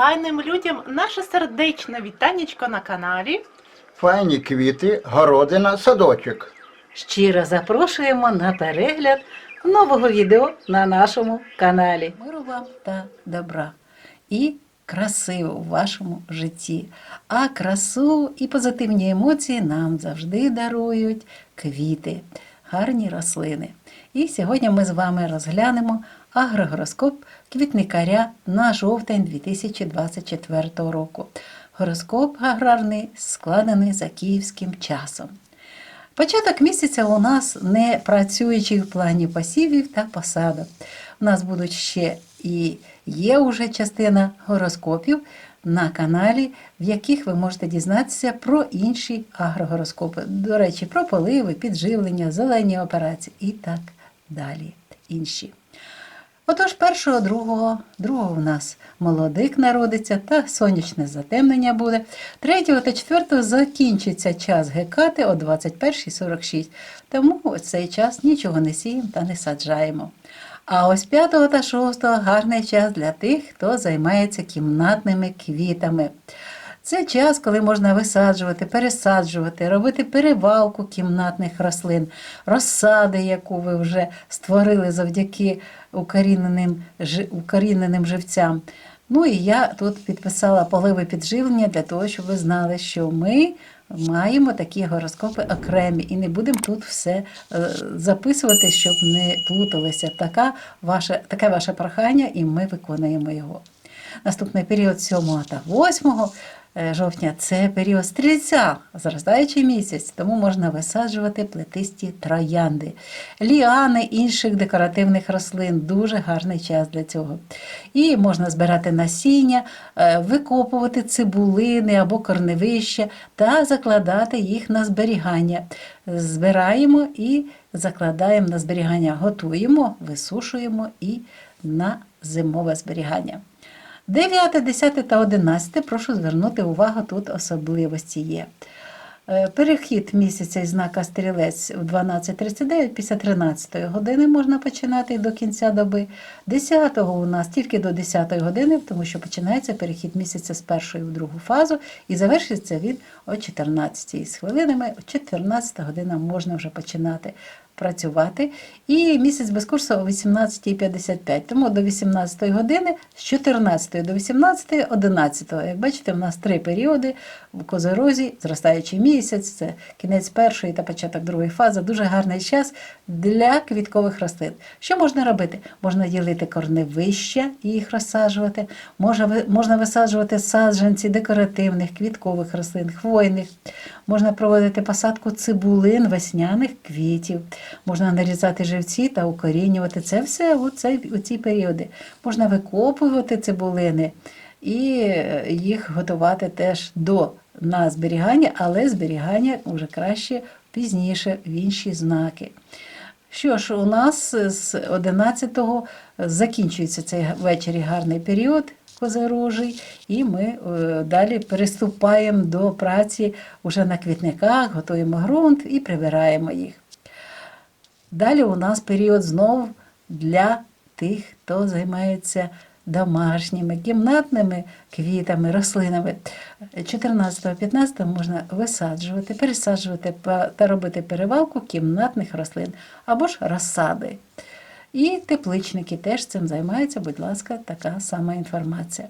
файним людям наше сердечне вітанечко на каналі. Файні квіти, городина, садочок. Щиро запрошуємо на перегляд нового відео на нашому каналі. Миру вам та добра і краси у вашому житті. А красу і позитивні емоції нам завжди дарують квіти, гарні рослини. І сьогодні ми з вами розглянемо агрогороскоп квітникаря на жовтень 2024 року. Гороскоп аграрний складений за київським часом. Початок місяця у нас не працюючий в плані посівів та посадок. У нас будуть ще і є уже частина гороскопів на каналі, в яких ви можете дізнатися про інші агрогороскопи. До речі, про поливи, підживлення, зелені операції і так далі. Інші. Отож, першого, другого, другого в нас молодик народиться та сонячне затемнення буде. Третього та четвертого закінчиться час гекати о 21.46. Тому у цей час нічого не сіємо та не саджаємо. А ось п'ятого та шостого гарний час для тих, хто займається кімнатними квітами. Це час, коли можна висаджувати, пересаджувати, робити перевалку кімнатних рослин, розсади, яку ви вже створили завдяки укоріненим, укоріненим живцям. Ну і я тут підписала поливи підживлення для того, щоб ви знали, що ми маємо такі гороскопи окремі і не будемо тут все е, записувати, щоб не плуталися. Така ваше, таке ваше прохання, і ми виконуємо його. Наступний період 7 та 8 е, жовтня це період стрільця, зростаючий місяць, тому можна висаджувати плетисті троянди, ліани інших декоративних рослин. Дуже гарний час для цього. І можна збирати насіння, е, викопувати цибулини або корневища та закладати їх на зберігання. Збираємо і закладаємо на зберігання, готуємо, висушуємо і на зимове зберігання. 9, 10 та 11 прошу звернути увагу, тут особливості є. Е, Перехід місяця із знака стрілець в 12.39 після 13 години можна починати до кінця доби. 10-го у нас тільки до 10 години, тому що починається перехід місяця з першої в другу фазу і завершиться він о 14 з хвилинами. О 14 година можна вже починати працювати. І місяць без курсу о 18.55. Тому до 18 години з 14 до 18 11. Як бачите, у нас три періоди в Козорозі, зростаючий місяць, це кінець першої та початок другої фази. Дуже гарний час для квіткових рослин. Що можна робити? Можна ділити корневища і їх розсаджувати. Можна, висаджувати саджанці декоративних, квіткових рослин, хвойних. Можна проводити посадку цибулин, весняних квітів. Можна нарізати живці та укорінювати. Це все у, цей, у ці періоди. Можна викопувати цибулини і е, їх готувати теж до на зберігання, але зберігання вже краще пізніше в інші знаки. Що ж, у нас з 11-го закінчується цей ввечері гарний період козорожий, і ми е, далі переступаємо до праці вже на квітниках, готуємо ґрунт і прибираємо їх. Далі у нас період знов для тих, хто займається домашніми, кімнатними квітами, рослинами. 14-15 можна висаджувати, пересаджувати та робити перевалку кімнатних рослин або ж розсади. І тепличники теж цим займаються, будь ласка, така сама інформація.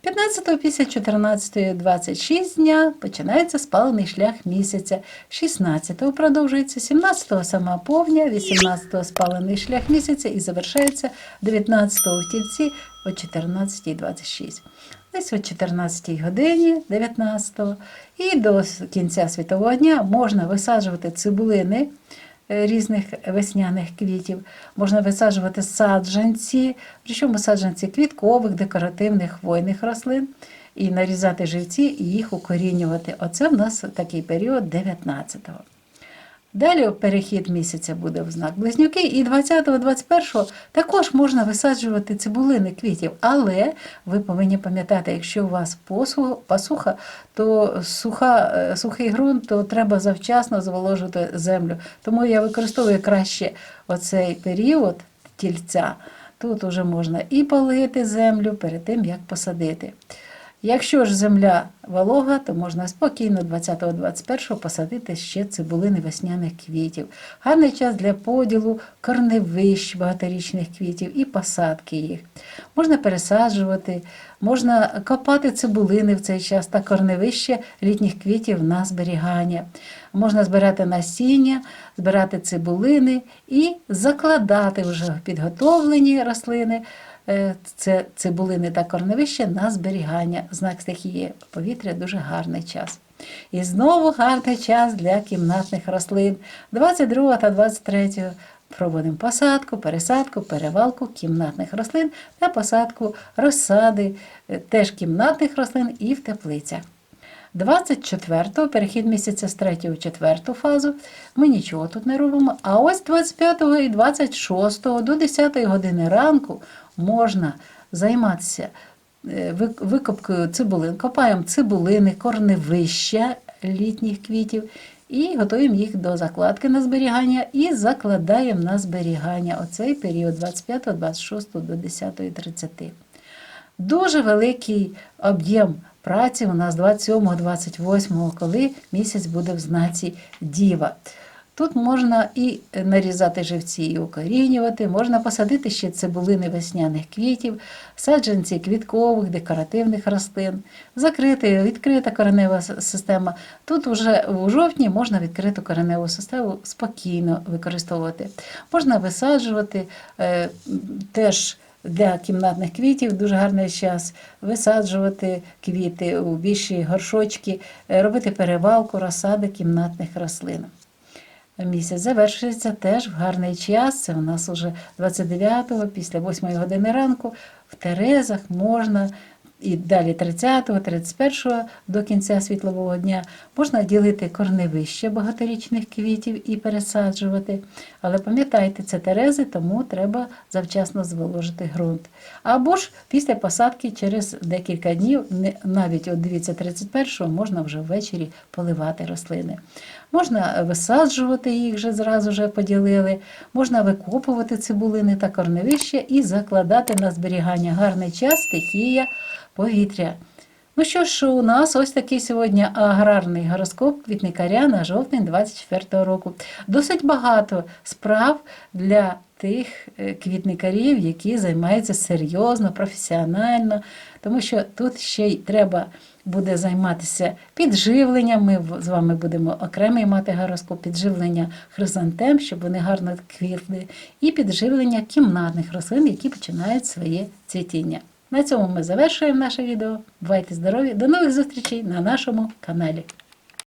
15 після 14 26 дня починається спалений шлях місяця, 16 продовжується, 17 сама повня, 18 спалений шлях місяця і завершається 19 в тільці о 14.26. Десь о 14 годині 19 і до кінця світового дня можна висаджувати цибулини різних весняних квітів, можна висаджувати саджанці, причому саджанці квіткових, декоративних хвойних рослин, і нарізати живці і їх укорінювати. Оце в нас такий період 19-го. Далі перехід місяця буде в знак близнюки, і 20-21 також можна висаджувати цибулини квітів. Але ви повинні пам'ятати, якщо у вас посу- посуха, то суха, е, сухий ґрунт, то треба завчасно зволожити землю. Тому я використовую краще оцей період тільця. Тут уже можна і полити землю перед тим, як посадити. Якщо ж земля волога, то можна спокійно 20-21 посадити ще цибулини весняних квітів. Гарний час для поділу корневищ багаторічних квітів і посадки їх. Можна пересаджувати, можна копати цибулини в цей час та корневище літніх квітів на зберігання. Можна збирати насіння, збирати цибулини і закладати вже підготовлені рослини. Е, Це цибулини та корневище на зберігання. Знак стихії повітря дуже гарний час. І знову гарний час для кімнатних рослин. 22 та 23 проводимо посадку, пересадку, перевалку кімнатних рослин та посадку розсади, е, теж кімнатних рослин і в теплицях. 24-го перехід місяця з 3 в 4 фазу. Ми нічого тут не робимо. А ось 25 і 26 до 10 години ранку можна займатися е, викопкою цибулин. Копаємо цибулини, корневища літніх квітів і готуємо їх до закладки на зберігання і закладаємо на зберігання оцей період 25, 26 до 10.30. Дуже великий об'єм праці у нас 27-28, коли місяць буде в знаці Діва. Тут можна і нарізати живці, і укорінювати, можна посадити ще цибулини весняних квітів, саджанці квіткових, декоративних рослин, закрити, відкрита коренева система. Тут вже у жовтні можна відкриту кореневу систему спокійно використовувати. Можна висаджувати е, теж для кімнатних квітів дуже гарний час висаджувати квіти у більші горшочки, е, робити перевалку розсади кімнатних рослин. Місяць завершується теж в гарний час. Це у нас уже 29-го, після 8-ї години ранку. В Терезах можна і далі 30-го, 31-го до кінця світлового дня можна ділити корневище багаторічних квітів і пересаджувати. Але пам'ятайте, це Терези, тому треба завчасно зволожити ґрунт. Або ж після посадки через декілька днів, навіть от дивіться, 31-го можна вже ввечері поливати рослини. Можна висаджувати їх вже зразу вже поділили, можна викопувати цибулини та корневище і закладати на зберігання гарний час, стихія, повітря. Ну що ж, у нас ось такий сьогодні аграрний гороскоп квітникаря на жовтень 24 року. Досить багато справ для тих е, квітникарів, які займаються серйозно, професіонально, тому що тут ще й треба буде займатися підживленням. Ми з вами будемо окремий мати гороскоп підживлення хризантем, щоб вони гарно квітли, і підживлення кімнатних рослин, які починають своє цвітіння. На цьому ми завершуємо наше відео. Бувайте здорові! До нових зустрічей на нашому каналі.